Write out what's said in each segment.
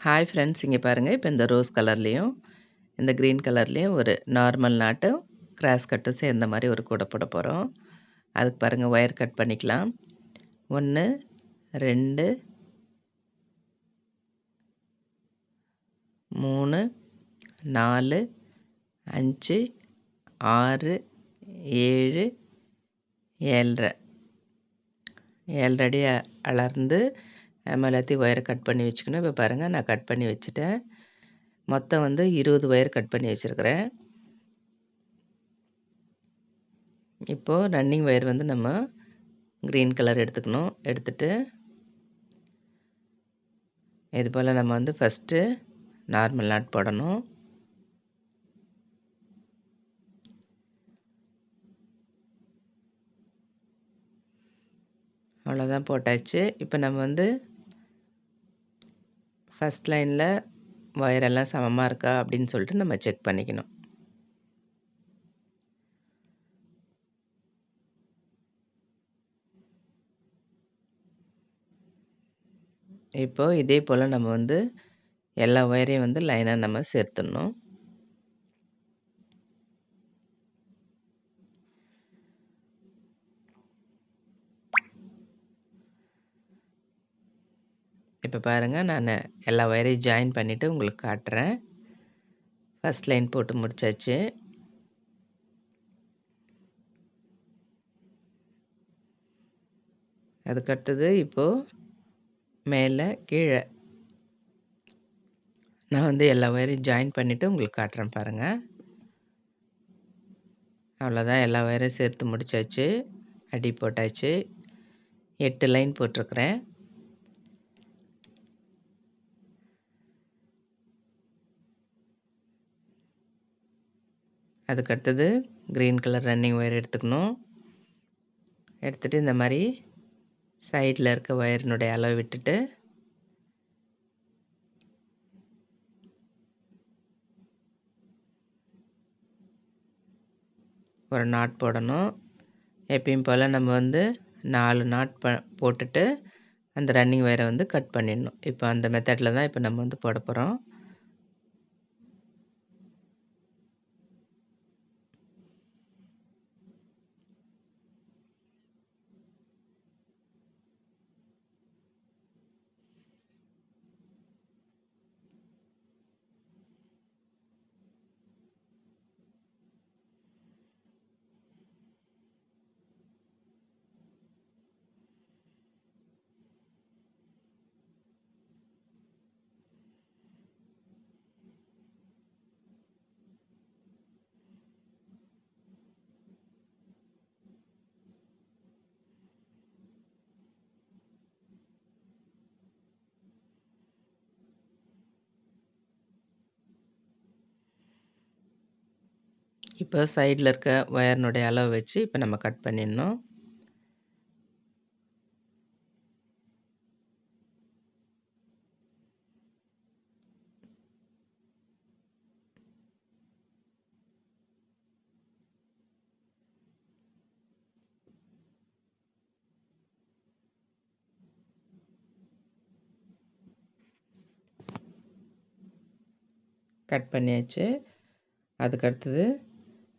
Hi friends இங்கே பாருங்கள் இப்போ இந்த ரோஸ் கலர்லேயும் இந்த க்ரீன் கலர்லேயும் ஒரு நார்மல் நாட்டும் கிராஸ் கட்டும் சேர்ந்த மாதிரி ஒரு கூடை போட போகிறோம் அதுக்கு பாருங்கள் ஒயர் கட் பண்ணிக்கலாம். ஒன்று ரெண்டு மூணு நாலு அஞ்சு ஆறு ஏழு ஏழரை. ஏழரை அடி அளர்ந்து நம்ம எல்லாத்தையும் ஒயரை கட் பண்ணி வச்சுக்கணும். இப்போ பாருங்கள் நான் கட் பண்ணி வச்சுட்டேன். மொத்தம் வந்து இருபது ஒயர் கட் பண்ணி வச்சுருக்கிறேன். இப்போது ரன்னிங் ஒயர் வந்து நம்ம க்ரீன் கலர் எடுத்துக்கணும். எடுத்துட்டு இது போல் நம்ம வந்து ஃபஸ்ட்டு நார்மல் நாட் போடணும். அவ்வளோதான் போட்டாச்சு. இப்போ நம்ம வந்து ஃபஸ்ட் லைனில் ஒயரெல்லாம் சமமாக இருக்கா அப்படின்னு சொல்லிட்டு நம்ம செக் பண்ணிக்கணும். இப்போது இதே போல் நம்ம வந்து எல்லா ஒயரையும் வந்து லைனாக நம்ம சேர்த்துடணும். இப்போ பாருங்கள் நான் எல்லா ஒயரையும் ஜாயின் பண்ணிவிட்டு உங்களுக்கு காட்டுறேன். ஃபஸ்ட் லைன் போட்டு முடிச்சாச்சு. அதுக்கடுத்தது இப்போது மேலே கீழே. நான் வந்து எல்லா ஒயரையும் ஜாயின் பண்ணிவிட்டு உங்களுக்கு காட்டுறேன் பாருங்கள் அவ்வளோதான் எல்லா ஒயரையும் சேர்த்து முடித்தாச்சு அடி போட்டாச்சு. எட்டு லைன் போட்டிருக்கிறேன். அதுக்கடுத்தது க்ரீன் கலர் ரன்னிங் ஒயர் எடுத்துக்கணும். எடுத்துகிட்டு இந்த மாதிரி சைடில் இருக்க ஒயரினுடைய அளவு விட்டுட்டு ஒரு நாட் போடணும். எப்பயும் போல் நம்ம வந்து நாலு நாட் ப போட்டுட்டு அந்த ரன்னிங் ஒயரை வந்து கட் பண்ணிடணும். இப்போ அந்த மெத்தடில் தான் இப்போ நம்ம வந்து போட போகிறோம் இப்போ சைடில் இருக்க ஒயர்னுடைய அளவு வச்சு இப்போ நம்ம கட் பண்ணிடணும். கட் பண்ணியாச்சு. அதுக்கடுத்தது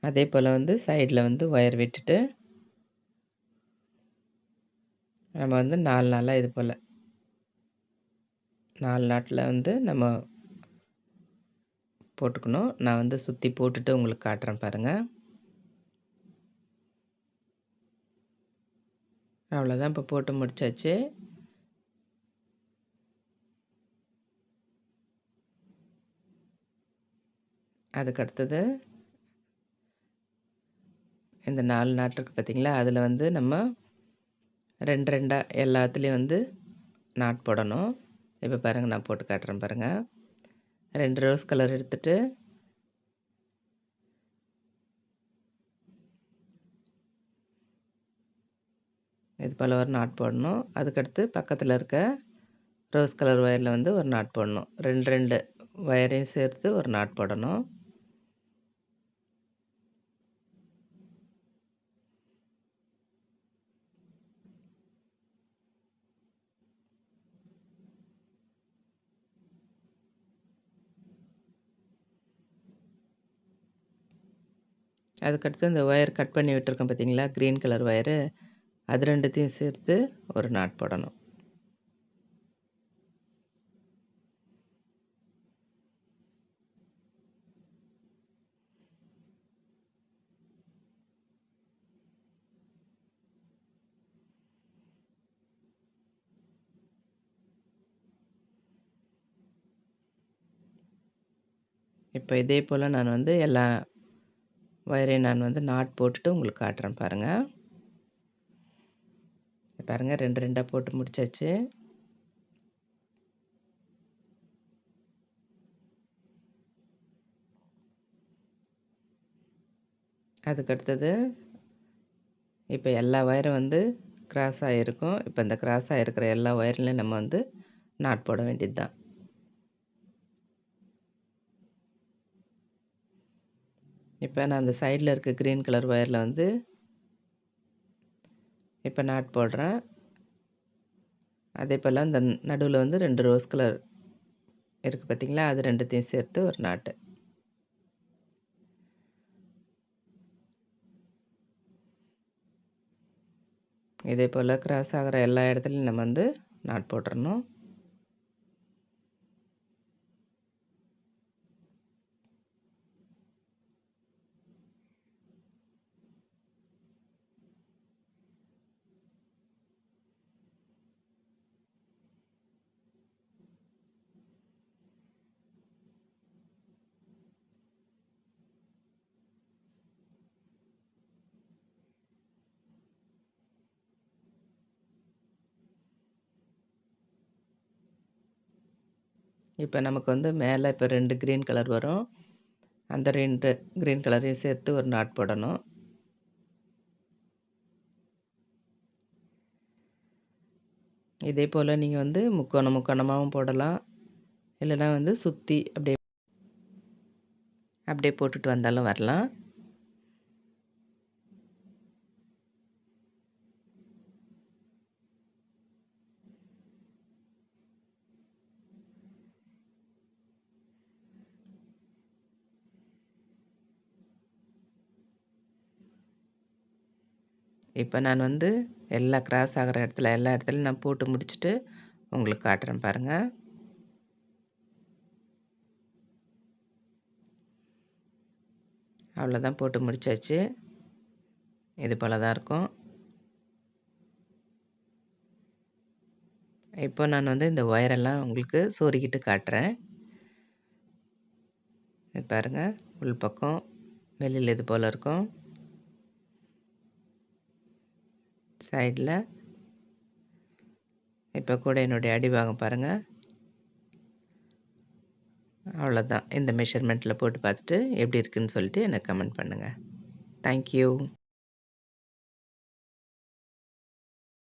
அதே போல் வந்து சைடில் வந்து ஒயர் விட்டுட்டு நம்ம வந்து நாலு நாளாக இது போல். நாலு நாட்டில் வந்து நம்ம போட்டுக்கணும். நான் வந்து சுற்றி போட்டுட்டு உங்களுக்கு காட்டுறேன் பாருங்கள் அவ்வளோதான் இப்போ போட்டு முடிச்சாச்சு. அதுக்கு அடுத்தது இந்த நாலு நாட்டு இருக்குது பார்த்திங்களா? அதில் வந்து நம்ம ரெண்டு ரெண்டாக எல்லாத்துலேயும் வந்து நாட் போடணும். இப்போ பாருங்கள் நான் போட்டு காட்டுறேன் பாருங்கள் ரெண்டு ரோஸ் கலர் எடுத்துகிட்டு இது போல் ஒரு நாட் போடணும். அதுக்கடுத்து பக்கத்தில் இருக்க ரோஸ் கலர் ஒயரில் வந்து ஒரு நாட் போடணும். ரெண்டு ரெண்டு ஒயரையும் சேர்த்து ஒரு நாட் போடணும். அதுக்கடுத்து இந்த ஒயர் கட் பண்ணி விட்டுருக்கோம் பார்த்தீங்களா க்ரீன் கலர் ஒயரு அது ரெண்டுத்தையும் சேர்த்து ஒரு நாட் போடணும். இப்போ இதே போல் நான் வந்து எல்லா ஒயரை நான் வந்து நாட் போட்டுட்டு உங்களுக்கு காட்டுறேன் பாருங்கள் பாருங்கள் ரெண்டு ரெண்டாக போட்டு முடிச்சாச்சு. அதுக்கடுத்தது இப்போ எல்லா ஒயரும் வந்து கிராஸ் ஆகிருக்கும் இப்போ இந்த கிராஸ் ஆகிருக்கிற எல்லா ஒயர்லையும் நம்ம வந்து நாட் போட வேண்டியது தான் இப்போ நான் அந்த சைடில் இருக்க க்ரீன் கலர் ஒயரில் வந்து இப்போ நாட் போடுறேன். அதே போல் அந்த நடுவில் வந்து ரெண்டு ரோஸ் கலர் இருக்குது பார்த்திங்களா அது ரெண்டுத்தையும் சேர்த்து ஒரு நாட்டு இதே போல் கிராஸ் ஆகிற எல்லா இடத்துலையும் நம்ம வந்து நாட் போட்டுறணும். இப்போ நமக்கு வந்து மேலே இப்போ ரெண்டு க்ரீன் கலர் வரும். அந்த ரெண்டு க்ரீன் கலரையும் சேர்த்து ஒரு நாட் போடணும். இதே போல் நீங்கள் வந்து முக்கோணம் முக்கோணமாகவும் போடலாம். இல்லைனா வந்து சுற்றி அப்படியே அப்படியே போட்டுட்டு வந்தாலும் வரலாம். இப்போ நான் வந்து எல்லா கிராஸ் ஆகிற இடத்துல எல்லா இடத்துலையும் நான் போட்டு முடிச்சுட்டு உங்களுக்கு காட்டுறேன் பாருங்கள் அவ்வளோதான் போட்டு முடிச்சாச்சு. இது போல் தான் இருக்கும். இப்போ நான் வந்து இந்த ஒயரெல்லாம் உங்களுக்கு சோறிக்கிட்டு காட்டுறேன். பாருங்கள் உள் பக்கம் வெளியில் இது போல் இருக்கும். சைடில் இப்போ கூட என்னுடைய அடிபாகம் பாருங்கள் அவ்வளோதான் இந்த மெஷர்மெண்ட்டில் போட்டு பார்த்துட்டு எப்படி இருக்குதுன்னு சொல்லிட்டு எனக்கு கமெண்ட் பண்ணுங்கள் தேங்க்யூ